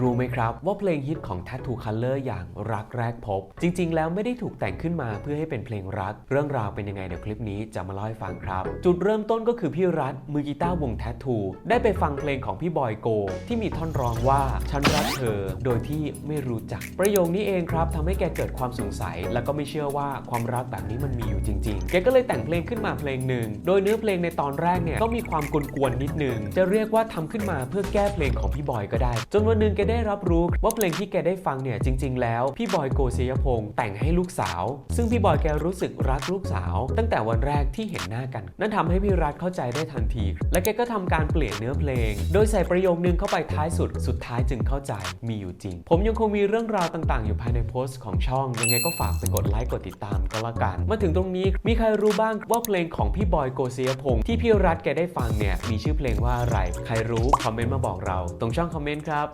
รู้ไหมครับว่าเพลงฮิตของ Tattoo Color อย่างรักแรกพบ จริง ๆ แล้วไม่ได้ถูกแต่งขึ้นมาเพื่อให้เป็นเพลงรัก เรื่องราวเป็นยังไงเดี๋ยวคลิปนี้จะมาเล่าให้ฟังครับ จุดเริ่มต้นก็คือพี่รัฐมือกีตาร์วง Tattoo ได้ไปฟังเพลงของพี่บอยโก ที่มีท่อนร้องว่าฉันรักเธอ โดยที่ไม่รู้จัก ประโยคนี้เองครับทำให้แกเกิดความสงสัย แล้วก็ไม่เชื่อว่าความรักแบบนี้มันมีอยู่จริง ๆ แกก็เลยแต่งเพลงขึ้นมาเพลงหนึ่งโดยเนื้อเพลงในตอนแรกเนี่ยก็มีความกวนๆนิดนึงจะเรียกว่าทำขึ้นมาเพื่อแก้เพลงของพี่บอยก็ได้ จนวันนึงแกได้รับรู้ว่าเพลงที่แกได้ฟังเนี่ยจริง ๆ แล้ว พี่บอยโกศิยพงศ์แต่งให้ลูกสาว ซึ่งพี่บอยแกรู้สึกรักลูกสาว ตั้งแต่วันแรกที่เห็นหน้ากัน นั่นทำให้พี่รัฐเข้าใจได้ทันที และแกก็ทำการเปลี่ยนเนื้อเพลง โดยใส่ประโยคนึงเข้าไปท้ายสุดสุดท้ายจึงเข้าใจมีอยู่จริง ผมยังคงมีเรื่องราวต่างๆ อยู่ภายในโพสต์ของช่องยังไงก็ฝากไปกดไลค์กดติดตามก็แล้วกัน มาถึงตรงนี้มีใครรู้บ้างว่าเพลงของพี่บอยโกศิยพงศ์ที่พี่รัฐแกได้ฟังเนี่ยมีชื่อเพลงว่าอะไรใครรู้คอมเมนต์มาบอกเรา ตรงช่องคอมเมนต์ครับ